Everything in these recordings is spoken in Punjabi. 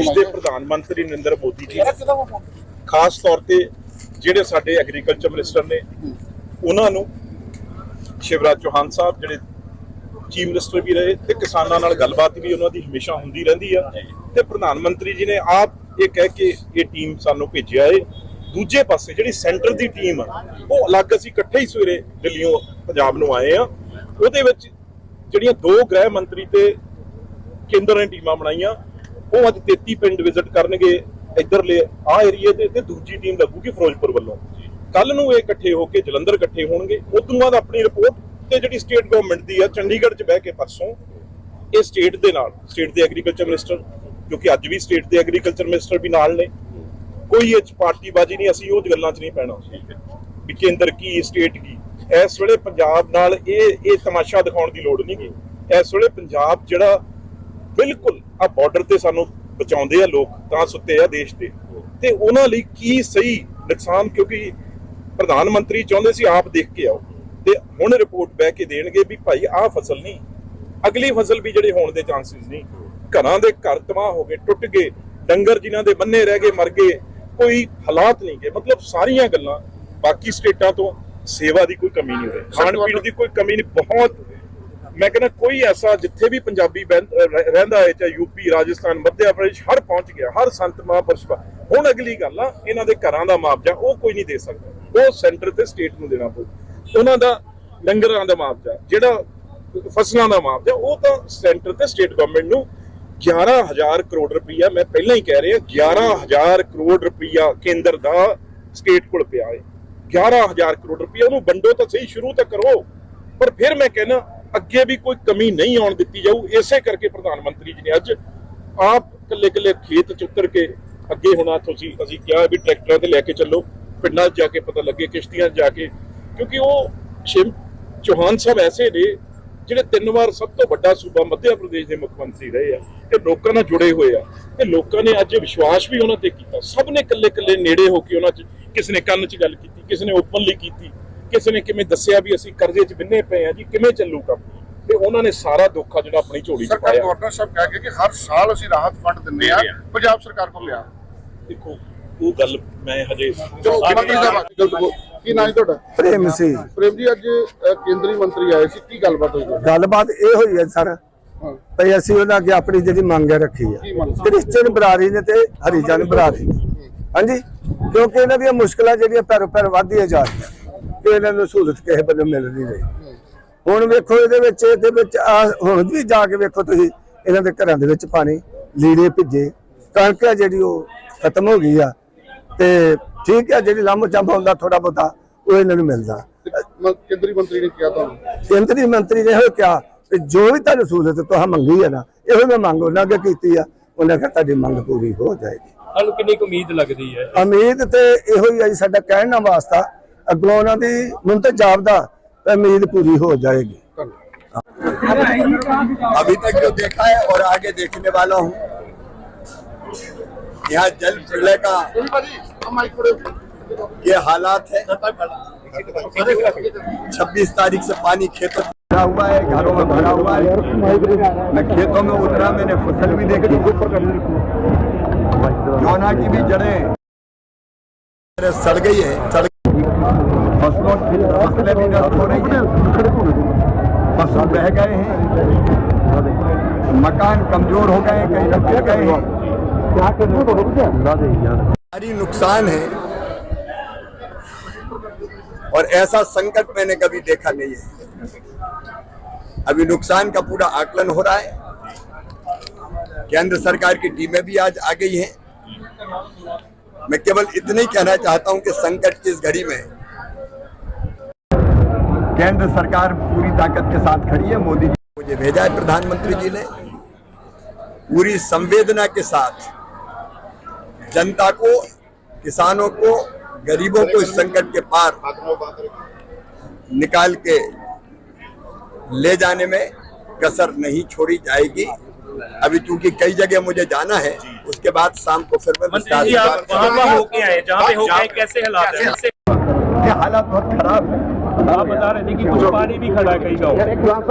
ਪ੍ਰਧਾਨ ਮੰਤਰੀ ਨਰਿੰਦਰ ਮੋਦੀ ਜੀ। ਖਾਸ ਤੌਰ ਤੇ ਜਿਹੜੇ ਸਾਡੇ ਐਗਰੀਕਲਚਰ ਮਿਨਿਸਟਰ ਨੇ ਉਹਨਾਂ ਨੂੰ ਸ਼ਿਵਰਾਜ ਚੌਹਾਨ ਸਾਹਿਬ ਜਿਹੜੇ ਚੀਫ ਮਿਨਿਸਟਰ ਵੀ ਰਹੇ ਤੇ ਕਿਸਾਨਾਂ ਨਾਲ ਗੱਲਬਾਤ ਵੀ ਉਹਨਾਂ ਦੀ ਹਮੇਸ਼ਾ ਹੁੰਦੀ ਰਹਿੰਦੀ ਆ। ਤੇ ਪ੍ਰਧਾਨ ਮੰਤਰੀ ਜੀ ਨੇ ਆਪ ਇਹ ਕਹਿ ਕੇ ਇਹ ਟੀਮ ਸਾਨੂੰ ਭੇਜਿਆ ਏ। ਦੂਜੇ ਪਾਸੇ ਜਿਹੜੀ ਸੈਂਟਰ ਦੀ ਟੀਮ ਆ ਉਹ ਅਲੱਗ ਅਸੀਂ ਇਕੱਠੇ ਹੀ ਸਵੇਰੇ ਦਿੱਲੀੋਂ ਪੰਜਾਬ ਨੂੰ ਆਏ ਆ। ਉਹਦੇ ਵਿੱਚ ਜਿਹੜੀਆਂ ਦੋ ਗ੍ਰਹਿ ਮੰਤਰੀ ਤੇ ਕੇਂਦਰ ਨੇ ਟੀਮਾਂ ਬਣਾਈਆਂ ਉਹ ਅੱਜ 33 ਪਿੰਡ ਵਿਜ਼ਿਟ ਕਰਨਗੇ ਇੱਧਰਲੇ ਆ ਏਰੀਏ ਦੇ ਤੇ ਦੂਜੀ ਟੀਮ ਲੱਗੂਗੀ ਫਿਰੋਜ਼ਪੁਰ ਵੱਲੋਂ। ਕੱਲ ਨੂੰ ਇਹ ਇਕੱਠੇ ਹੋ ਕੇ ਜਲੰਧਰ ਇਕੱਠੇ ਹੋਣਗੇ। ਉਸ ਤੋਂ ਬਾਅਦ ਆਪਣੀ ਰਿਪੋਰਟ ਤੇ ਜਿਹੜੀ ਸਟੇਟ ਗਵਰਨਮੈਂਟ ਦੀ ਆ, ਚੰਡੀਗੜ੍ਹ 'ਚ ਬਹਿ ਕੇ ਪਰਸੋਂ ਇਹ ਸਟੇਟ ਦੇ ਨਾਲ ਸਟੇਟ ਦੇ ਐਗਰੀਕਲਚਰ ਮਿਨਿਸਟਰ ਕਿਉਂਕਿ ਅੱਜ ਵੀ ਸਟੇਟ ਦੇ ਐਗਰੀਕਲਚਰ ਮਿਨਿਸਟਰ ਵੀ ਨਾਲ ਨੇ। ਕੋਈ ਇਹ ਪਾਰਟੀਬਾਜ਼ੀ ਨਹੀਂ, ਅਸੀਂ ਉਹ ਗੱਲਾਂ 'ਚ ਨਹੀਂ ਪੈਣਾ। ਵੀ ਕੇਂਦਰ ਕੀ ਸਟੇਟ ਕੀ। ਇਸ ਵੇਲੇ ਪੰਜਾਬ ਨਾਲ ਇਹ ਇਹ ਤਮਾਸ਼ਾ ਦਿਖਾਉਣ ਦੀ ਲੋੜ ਨਹੀਂ। ਗੀ ਇਸ ਵੇਲੇ ਪੰਜਾਬ ਜਿਹੜਾ ਬਿਲਕੁਲ ਆ ਬਾਰਡਰ ਤੇ ਸਾਨੂੰ ਬਚਾਉਂਦੇ ਆ ਲੋਕ ਤਾਂ ਸੁੱਤੇ ਆ ਦੇਸ਼ ਦੇ। ਤੇ ਉਹਨਾਂ ਲਈ ਕੀ ਸਹੀ ਨੁਕਸਾਨ? ਕਿਉਂਕਿ ਪ੍ਰਧਾਨ ਮੰਤਰੀ ਚਾਹੁੰਦੇ ਸੀ ਆਪ ਦੇਖ ਕੇ ਆਓ। ਤੇ ਹੁਣ ਰਿਪੋਰਟ ਬਹਿ ਕੇ ਦੇਣਗੇ ਵੀ ਭਾਈ ਆਹ ਫਸਲ ਨਹੀਂ ਅਗਲੀ ਫਸਲ ਵੀ ਜਿਹੜੇ ਹੋਣ ਦੇ ਚਾਂਸਸ ਨਹੀਂ। ਘਰਾਂ ਦੇ ਘਰ ਤਬਾਹ ਹੋ ਗਏ ਟੁੱਟ ਗਏ ਡੰਗਰ ਜਿਨ੍ਹਾਂ ਦੇ ਬੰਨੇ ਰਹਿ ਗਏ ਮਰ ਗਏ ਕੋਈ ਹਾਲਾਤ ਨਹੀਂ ਗਏ। ਮਤਲਬ ਸਾਰੀਆਂ ਗੱਲਾਂ ਬਾਕੀ ਸਟੇਟਾਂ ਤੋਂ ਸੇਵਾ ਦੀ ਕੋਈ ਕਮੀ ਨਹੀਂ ਹੋਈ ਖਾਣ ਪੀਣ ਦੀ ਕੋਈ ਕਮੀ ਨਹੀਂ ਬਹੁਤ ਮੈਂ ਕਹਿੰਦਾ ਕੋਈ ਐਸਾ ਜਿੱਥੇ ਵੀ ਪੰਜਾਬੀ ਬਹਿੰ- ਰਹਿੰਦਾ ਹੈ, ਚਾਹੇ ਯੂਪੀ ਰਾਜਸਥਾਨ ਮੱਧਿਆ ਪ੍ਰਦੇਸ਼, ਹਰ ਪਹੁੰਚ ਗਿਆ, ਹਰ ਸੰਤ ਮਹਾਂਪੁਰਸ਼ ਹੁਣ ਅਗਲੀ ਗੱਲ ਆ, ਇਹਨਾਂ ਦੇ ਘਰਾਂ ਦਾ ਮੁਆਵਜ਼ਾ ਉਹ ਕੋਈ ਨਹੀਂ ਦੇ ਸਕਦਾ। ਉਹ ਸੈਂਟਰ ਤੇ ਸਟੇਟ ਨੂੰ ਦੇਣਾ ਪਊ। ਉਹਨਾਂ ਦਾ ਡੰਗਰਾਂ ਦਾ ਮੁਆਵਜ਼ਾ, ਜਿਹੜਾ ਫਸਲਾਂ ਦਾ ਮੁਆਵਜ਼ਾ, ਉਹ ਤਾਂ ਸੈਂਟਰ ਤੇ ਸਟੇਟ ਗਵਰਨਮੈਂਟ ਨੂੰ 11000 ਕਰੋੜ ਰੁਪਈਆ, ਮੈਂ ਪਹਿਲਾਂ ਹੀ ਕਹਿ ਰਿਹਾ 11000 ਕਰੋੜ ਰੁਪਈਆ ਕੇਂਦਰ ਦਾ ਸਟੇਟ ਕੋਲ ਪਿਆ ਹੈ। 11000 ਕਰੋੜ ਰੁਪਈਆ ਉਹਨੂੰ ਵੰਡੋ ਤਾਂ ਸਹੀ, ਸ਼ੁਰੂ ਤਾਂ ਕਰੋ। ਪਰ ਫਿਰ ਮੈਂ ਕਹਿੰਦਾ ਅੱਗੇ ਵੀ ਕੋਈ ਕਮੀ ਨਹੀਂ ਆਉਣ ਦਿੱਤੀ ਜਾਊ, ਇਸੇ ਕਰਕੇ ਪ੍ਰਧਾਨ ਮੰਤਰੀ ਜੀ ਨੇ ਅੱਜ ਆਪ ਕੱਲੇ ਕੱਲੇ ਖੇਤ ਚ ਉਤਰ ਕੇ ਅੱਗੇ ਹੁਣ ਤੁਸੀਂ, ਅਸੀਂ ਕਿਹਾ ਵੀ ਟਰੈਕਟਰਾਂ ਤੇ ਲੈ ਕੇ ਚੱਲੋ, ਪਿੰਡਾਂ 'ਚ ਜਾ ਕੇ ਪਤਾ ਲੱਗੇ, ਕਿਸ਼ਤੀਆਂ ਜਾ ਕੇ, ਕਿਉਂਕਿ ਉਹ ਸ਼ਿਵ ਚੌਹਾਨ ਸਾਹਿਬ ਐਸੇ ਨੇ ਜਿਹੜੇ ਤਿੰਨ ਵਾਰ ਸਭ ਤੋਂ ਵੱਡਾ ਸੂਬਾ ਮੱਧਿਆ ਪ੍ਰਦੇਸ਼ ਦੇ ਮੁੱਖ ਮੰਤਰੀ ਰਹੇ ਆ, ਤੇ ਲੋਕਾਂ ਨਾਲ ਜੁੜੇ ਹੋਏ ਆ, ਤੇ ਲੋਕਾਂ ਨੇ ਅੱਜ ਵਿਸ਼ਵਾਸ ਵੀ ਉਹਨਾਂ ਤੇ ਕੀਤਾ, ਸਭ ਨੇ ਇਕੱਲੇ ਇਕੱਲੇ ਨੇੜੇ ਹੋ ਕੇ ਉਹਨਾਂ 'ਚ, ਕਿਸੇ ਨੇ ਕੰਨ 'ਚ ਗੱਲ ਕੀਤੀ, ਕਿਸੇ ਨੇ ਓਪਨਲੀ ਕੀਤੀ ਕਿਸੇ ਨੇ ਕਿਵੇਂ ਦੱਸਿਆ ਵੀ ਅਸੀਂ ਕਰਜ਼ੇ 'ਚ ਬਿੰਨੇ ਪਏ ਆ ਜੀ ਕਿਵੇਂ ਚੱਲੂ ਕੰਮ? ਤੇ ਉਹਨਾਂ ਨੇ ਸਾਰਾ ਦੁੱਖ ਆ ਜਿਹੜਾ ਆਪਣੀ ਝੋਲੀ 'ਚ ਸਰਕਾਰ ਪਾਇਆ। ਗਵਰਨਰ ਸਾਹਿਬ ਕਹਿ ਕੇ ਕਿ ਹਰ ਸਾਲ ਅਸੀਂ ਰਾਹਤ ਫੰਡ ਦਿੰਦੇ ਆ। ਪੰਜਾਬ ਸਰਕਾਰ ਕੋਲ ਲਿਆ। ਦੇਖੋ ਉਹ ਗੱਲ ਮੈਂ ਹਜੇ। ਕੀ ਨਾਂ ਤੁਹਾਡਾ? ਪ੍ਰੇਮ ਸੀ। ਪ੍ਰੇਮ ਜੀ ਅੱਜ ਕੇਂਦਰੀ ਮੰਤਰੀ ਆਏ ਸੀ ਕੀ ਗੱਲਬਾਤ ਹੋਈ? ਗੱਲਬਾਤ ਇਹ ਹੋਈ ਹੈ ਸਰ ਭਈ ਅਸੀਂ ਉਹਨਾਂ ਅੱਗੇ ਆਪਣੀ ਜਿਹੜੀ ਮੰਗ ਹੈ ਰੱਖੀ ਕੀ ਹੈ ਮੰਗ? ਕ੍ਰਿਸਚੀਅਨ ਬਰਾਦਰੀ ਨੇ ਤੇ ਹਰੀਜਨ ਬਰਾਦਰੀ ਨੇ। ਹਾਂਜੀ? ਕਿਉਂਕਿ ਇਹਨਾਂ ਦੀਆਂ ਮੁਸ਼ਕਲਾਂ ਜਿਹੜੀਆਂ ਪੈਰੋ ਪੈਰ ਵਧਦੀਆਂ ਜਾ ਰਹੀਆਂ। ਕਿ ਇਹਨਾਂ ਨੂੰ ਸਹੂਲਤ ਕਿਸੇ ਵੱਲੋਂ ਮਿਲ ਨਹੀਂ। ਰਹੀ ਹੁਣ ਵੇਖੋ ਇਹਦੇ ਵਿੱਚ ਇਹਦੇ ਵਿੱਚ ਹੁਣ ਵੀ ਜਾ ਕੇ ਵੇਖੋ ਤੁਸੀਂ ਇਹਨਾਂ ਦੇ ਘਰਾਂ ਦੇ ਵਿੱਚ ਪਾਣੀ ਲੀੜੇ ਭਿੱਜੇ। ਕਣਕ ਹੈ ਜਿਹੜੀ ਉਹ ਖਤਮ ਹੋ ਗਈ ਆ। ਤੇ ਠੀਕ ਹੈ ਜਿਹੜੀ ਲੰਮ ਚੰਬ ਹੁੰਦਾ ਥੋੜਾ ਬਹੁਤਾ ਉਹ ਇਹਨਾਂ ਨੂੰ ਮਿਲਦਾ। ਤੇ ਕੇਂਦਰੀ ਮੰਤਰੀ ਨੇ ਕਿਹਾ ਤੁਹਾਨੂੰ? ਕੇਂਦਰੀ ਮੰਤਰੀ ਨੇ ਇਹ ਕਿਹਾ ਕਿ ਜੋ ਵੀ ਤੁਹਾਨੂੰ ਸਹੂਲਤ ਤੁਹਾਂ ਮੰਗੀ ਹੈ ਨਾ ਇਹੋ ਮੈਂ ਮੰਗ ਉਹਨਾਂ ਅੱਗੇ ਕੀਤੀ ਆ। ਉਹਨਾਂ ਕਿਹਾ ਤੁਹਾਡੀ ਮੰਗ ਪੂਰੀ ਹੋ ਜਾਏਗੀ। ਤੁਹਾਨੂੰ ਕਿੰਨੀ ਕੁ ਉਮੀਦ ਲੱਗਦੀ ਹੈ? ਉਮੀਦ ਤੇ ਇਹੋ ਹੀ ਹੈ ਜੀ ਸਾਡਾ ਕਹਿਣ ਦਾ ਵਾਸਤਾ ਅੱਗੋਂ ਉਹਨਾਂ ਦੀ ਮੈਨੂੰ ਤੇ ਜਾਪਦਾ ਤੇ ਉਮੀਦ ਪੂਰੀ ਹੋ ਜਾਏਗੀ अभी तक जो देखा है और आगे देखने वाला हूँ यहाँ जल प्रलय का ये हालात है 26 तारीख से पानी खेतों में भरा हुआ है घरों में भरा हुआ है मैं खेतों में उतरा मैंने फसल भी देखी यौना की भी जड़ें सड़ गई है सड़ फ़सलों फ़सलें भी नष्ट हो रही हैं। पशु बह गए हैं। मकान कमज़ोर हो गए कहीं रखे गए हैं। भारी नुकसान है। और ऐसा संकट मैंने कभी देखा नहीं है। अभी नुकसान का पूरा आकलन हो रहा है। केंद्र सरकार की टीमें भी आज आ गई हैं। मैं केवल इतना ही कहना चाहता हूँ कि संकट की इस घड़ी में केंद्र सरकार पूरी ताकत के साथ खड़ी है मोदी जी मुझे भेजा है प्रधानमंत्री जी ने। पूरी संवेदना के साथ जनता को किसानों को गरीबों को इस संकट के पार निकाल के ले जाने में कसर नहीं छोड़ी जाएगी। अभी चूँकि कई जगह मुझे जाना है उसके बाद शाम को फिर मैं मंत्री विस्तार है? हालात बहुत खराब है। आप बता रहे थे कि कुछ पानी भी खड़ा है कई गाँव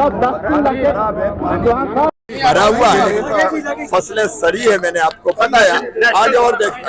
हालात खराब है पानी भरा हुआ है फसलें सड़ी है मैंने आपको बताया आज और देखिए